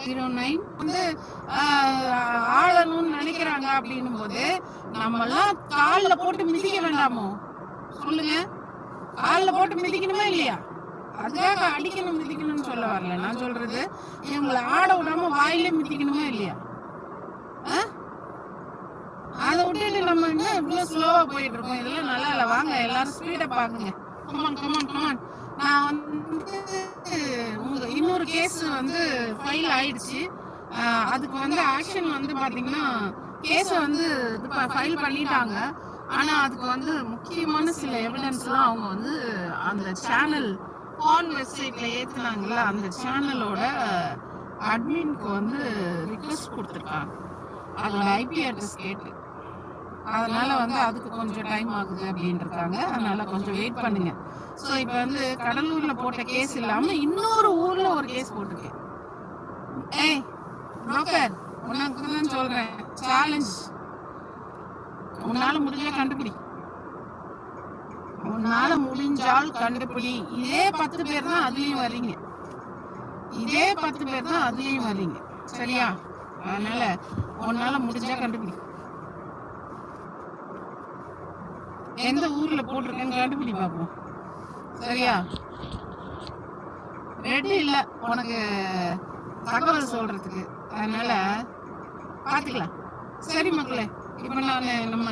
Zero nine வந்து ஆளணும்னு நினைக்கிறாங்க அப்படின்னும் போது நம்மெல்லாம் காலில் போட்டு மிதிக்க வேண்டாமோ? சொல்லுங்க. காலில் போட்டு மிதிக்கணுமா இல்லையா? அதுக்காக அடிக்கணும் மிதிக்கணும்னு சொல்ல வரல. நான் சொல்றது இவங்களை ஆட விடாம வாயிலே மிதிக்கணுமா இல்லையா? ஆ? அதை விட்டுட்டு நம்ம என்ன இவ்வளோ ஸ்லோவாக போயிட்டு இருக்கோம்? இதெல்லாம் நல்லா இல்லை. வாங்க எல்லாரும் ஸ்பீடை பாக்குங்க கமான் கமான் கமான் நான் வந்து கேஸ் வந்து ஃபைல் ஆயிடுச்சு. அதுக்கு வந்து ஆக்ஷன் வந்து பார்த்தீங்கன்னா கேஸை வந்து ஃபைல் பண்ணிட்டாங்க. ஆனால் அதுக்கு வந்து முக்கியமான சில எவிடன்ஸ்லாம் அவங்க வந்து அந்த சேனல் பான் வெப்சைட்டில் ஏற்றுனாங்கல்ல அந்த சேனலோட அட்மின்க்கு வந்து ரிக்வெஸ்ட் கொடுத்துருக்காங்க. அதோட ஐபி அட்ரஸ் கேட்டு. அதனால வந்து அதுக்கு கொஞ்சம் டைம் ஆகுது அப்படின்றாங்க அதனால கொஞ்சம் வெயிட் பண்ணுங்க. ஸோ இப்போ வந்து கடலூர்ல போட்ட கேஸ் இல்லாம இன்னொரு ஊர்ல ஒரு கேஸ் போட்டிருக்கேன். ஏய் நோக்கர் உனக்கு தான் சொல்றேன். சேலஞ்ச் உன்னால முடிஞ்சா கண்டுபிடி. உன்னால முடிஞ்சால் கண்டுபிடி. இதே பத்து பேர் தான் அதுலயும் வரீங்க இதே பத்து பேர் தான் அதுலயும் வரீங்க சரியா? அதனால உன்னால முடிஞ்சா கண்டுபிடி. எந்த ஊர்ல போட்டிருக்கேன்னு கண்டுபிடி பார்ப்போம் சரியா? ரெடி இல்ல உனக்கு தகவல் சொல்றதுக்கு. அதனால பாத்துக்கலாம். சரி மக்களே இப்ப நான் நம்ம